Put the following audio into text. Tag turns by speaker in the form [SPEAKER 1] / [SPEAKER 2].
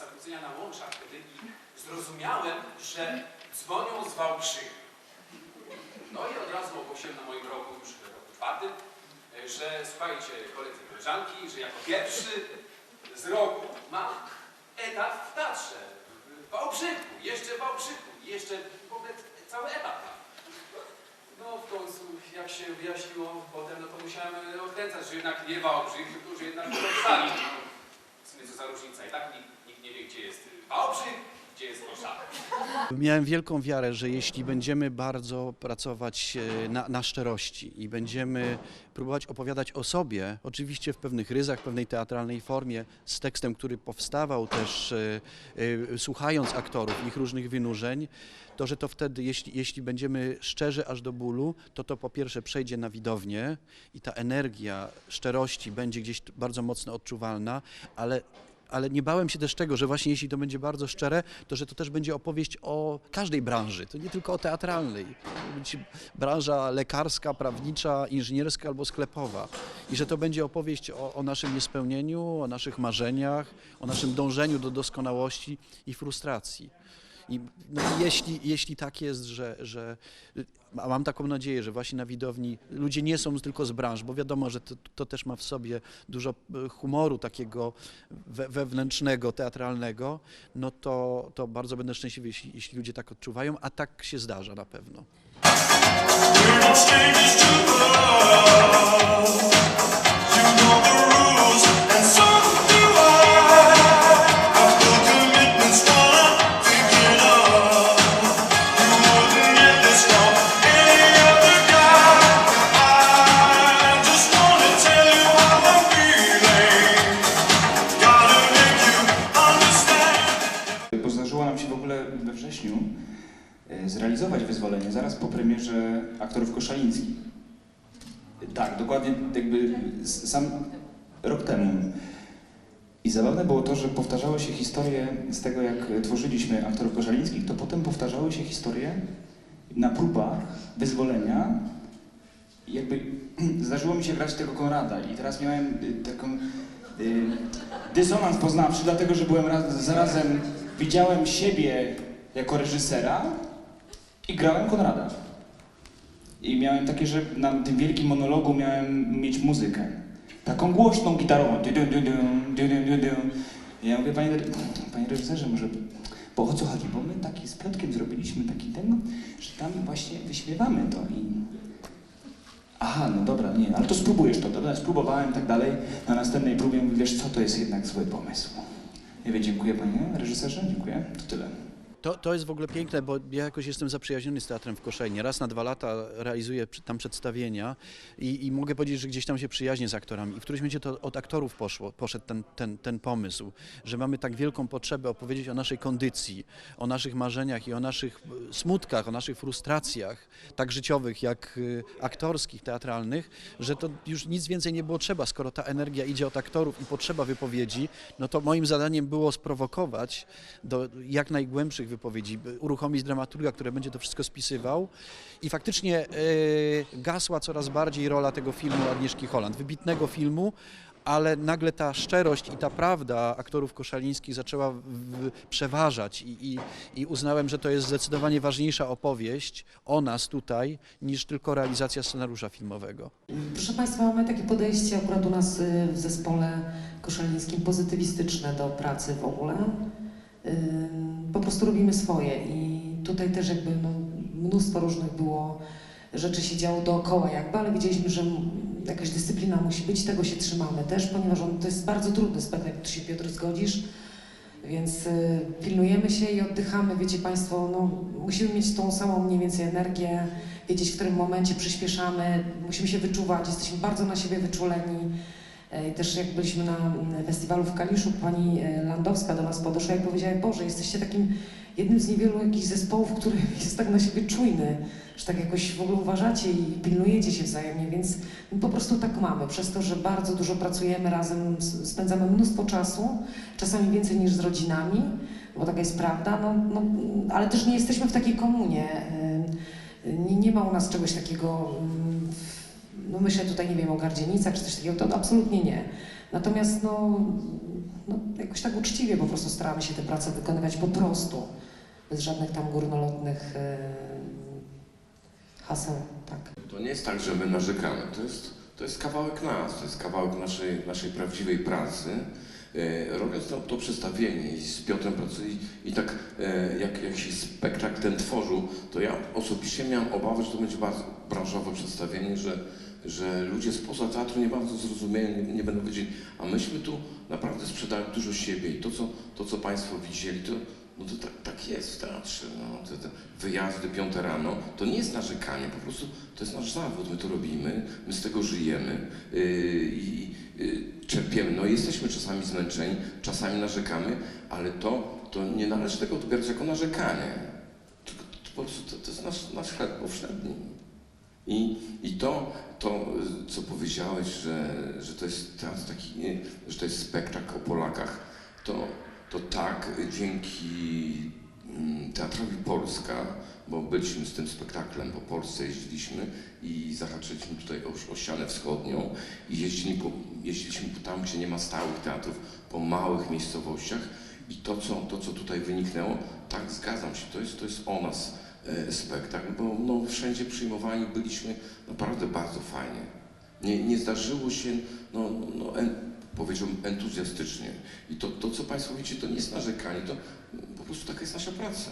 [SPEAKER 1] zakłócenia na łączach wtedy i zrozumiałem, że dzwonią z Wałbrzycha. No i od razu ogłosiłem na moim roku już roku czwartym, e, że słuchajcie koledzy koleżanki, że jako pierwszy z roku mam etap w teatrze w Wałbrzychu, jeszcze w Wałbrzychu, jeszcze w ogóle cały etap mam. No w końcu, jak się wyjaśniło potem, no to musiałem e, odkręcać, że jednak nie Wałbrzych, tylko że jednak Koszalin. Co za różnica. I tak nikt, nikt nie wie, gdzie jest Wałbrzych, gdzie jest.
[SPEAKER 2] Miałem wielką wiarę, że jeśli będziemy bardzo pracować e, na, na szczerości i będziemy próbować opowiadać o sobie, oczywiście w pewnych ryzach, w pewnej teatralnej formie, z tekstem, który powstawał też e, e, słuchając aktorów, ich różnych wynurzeń, to że to wtedy, jeśli, jeśli będziemy szczerzy aż do bólu, to to po pierwsze przejdzie na widownię i ta energia szczerości będzie gdzieś bardzo mocno odczuwalna, ale ale nie bałem się też tego, że właśnie jeśli to będzie bardzo szczere, to że to też będzie opowieść o każdej branży, to nie tylko o teatralnej. To będzie branża lekarska, prawnicza, inżynierska albo sklepowa. I że to będzie opowieść o, o naszym niespełnieniu, o naszych marzeniach, o naszym dążeniu do doskonałości i frustracji. I no, jeśli, jeśli tak jest, że, że mam taką nadzieję, że właśnie na widowni ludzie nie są tylko z branż, bo wiadomo, że to, to też ma w sobie dużo e, humoru takiego we, wewnętrznego, teatralnego, no to, to bardzo będę szczęśliwy, jeśli, jeśli ludzie tak odczuwają, a tak się zdarza na pewno.
[SPEAKER 3] No to love. You know the
[SPEAKER 4] zrealizować wyzwolenie zaraz po premierze aktorów koszalińskich. Tak, dokładnie jakby sam rok temu. I zabawne było to, że powtarzały się historie z tego, jak tworzyliśmy aktorów koszalińskich, to potem powtarzały się historie na próbach wyzwolenia. I jakby zdarzyło mi się grać tego Konrada i teraz miałem y, taką y, dysonans poznawczy, dlatego że byłem raz, zarazem, widziałem siebie jako reżysera i grałem Konrada. I miałem takie, że na tym wielkim monologu miałem mieć muzykę. Taką głośną. I ja mówię, panie, panie reżyserze, może... Bo o co chodzi? Bo my taki z Piotkiem zrobiliśmy taki ten, że tam właśnie wyśpiewamy to i... Aha, no dobra, nie, ale to spróbujesz to. Dobra, spróbowałem tak dalej. Na następnej próbie mówię, wiesz co, to jest jednak zły pomysł. Ja mówię, dziękuję panie reżyserze, dziękuję, to tyle.
[SPEAKER 2] To, to jest w ogóle piękne, bo ja jakoś jestem zaprzyjaźniony z teatrem w Koszalinie. Raz na dwa lata realizuję tam przedstawienia i, i mogę powiedzieć, że gdzieś tam się przyjaźnię z aktorami. I w którymś momencie to od aktorów poszło, poszedł ten, ten, ten pomysł, że mamy tak wielką potrzebę opowiedzieć o naszej kondycji, o naszych marzeniach i o naszych e, smutkach, o naszych frustracjach, tak życiowych, jak e, aktorskich, teatralnych, że to już nic więcej nie było trzeba. Skoro ta energia idzie od aktorów i potrzeba wypowiedzi, no to moim zadaniem było sprowokować do jak najgłębszych wypowiedzi, uruchomić dramaturga, który będzie to wszystko spisywał. I faktycznie e, gasła coraz bardziej rola tego filmu Agnieszki Holland, wybitnego filmu, ale nagle ta szczerość i ta prawda aktorów koszalińskich zaczęła przeważać i, i, i uznałem, że to jest zdecydowanie ważniejsza opowieść o nas tutaj, niż tylko realizacja scenariusza filmowego.
[SPEAKER 5] Proszę Państwa, mamy takie podejście akurat u nas y, w zespole koszalińskim pozytywistyczne do pracy w ogóle. Ym, Po prostu robimy swoje. I tutaj też jakby no, mnóstwo różnych było rzeczy się działo dookoła jakby, ale widzieliśmy, że jakaś dyscyplina musi być, tego się trzymamy też, ponieważ on, to jest bardzo trudny spektakl, tu się Piotr zgodzisz, więc y, pilnujemy się i oddychamy, wiecie Państwo, no, musimy mieć tą samą mniej więcej energię, wiedzieć w którym momencie przyspieszamy, musimy się wyczuwać, jesteśmy bardzo na siebie wyczuleni. E, I też jak byliśmy na mm, festiwalu w Kaliszu, pani e, Landowska do nas podeszła i powiedziała, Boże, jesteście takim jednym z niewielu jakichś zespołów, który jest tak na siebie czujny, że tak jakoś w ogóle uważacie i pilnujecie się wzajemnie, więc po prostu tak mamy. Przez to, że bardzo dużo pracujemy razem, spędzamy mnóstwo czasu, czasami więcej niż z rodzinami, bo taka jest prawda, no, no, ale też nie jesteśmy w takiej komunie. Nie, nie ma u nas czegoś takiego, mm, no myślę tutaj, nie wiem, o gardzienicach czy coś takiego, to absolutnie nie. Natomiast no, no, jakoś tak uczciwie po prostu staramy się tę pracę wykonywać po prostu, bez żadnych tam górnolotnych e, haseł, tak.
[SPEAKER 6] To nie jest tak, że my narzekamy. To jest, to jest kawałek nas, to jest kawałek naszej, naszej prawdziwej pracy. E, robiąc to, to przedstawienie i z Piotrem pracuję i, i tak e, jak, jak się spektakl ten tworzył, to ja osobiście miałem obawę, że to będzie bardzo branżowe przedstawienie, że, że ludzie spoza teatru nie bardzo zrozumieli, nie, nie będą wiedzieli, a myśmy tu naprawdę sprzedali dużo siebie i to, co, to, co Państwo widzieli, to, no to tak, tak jest w teatrze. No, te, te wyjazdy piąte rano, to nie jest narzekanie, po prostu to jest nasz zawód, my to robimy, my z tego żyjemy yy, i yy, czerpiemy. No jesteśmy czasami zmęczeni, czasami narzekamy, ale to, to nie należy tego odbierać jako narzekanie. To po prostu to, to jest nasz, nasz chleb powszedni. I, I to, to, co powiedziałeś, że, że to jest teatr taki, że to jest spektakl o Polakach, to, to tak, dzięki mm, Teatrowi Polska, bo byliśmy z tym spektaklem po Polsce, jeździliśmy i zahaczyliśmy tutaj o, o ścianę wschodnią i jeździli po, jeździliśmy tam, gdzie nie ma stałych teatrów, po małych miejscowościach. I to, co, to, co tutaj wyniknęło, tak, zgadzam się, to jest, to jest o nas spektakl, bo no, wszędzie przyjmowani byliśmy naprawdę bardzo fajnie. Nie, nie zdarzyło się, no, no en, powiedziałbym, entuzjastycznie. I to, to, co Państwo widzicie, to nie jest narzekanie, to po prostu taka jest nasza praca.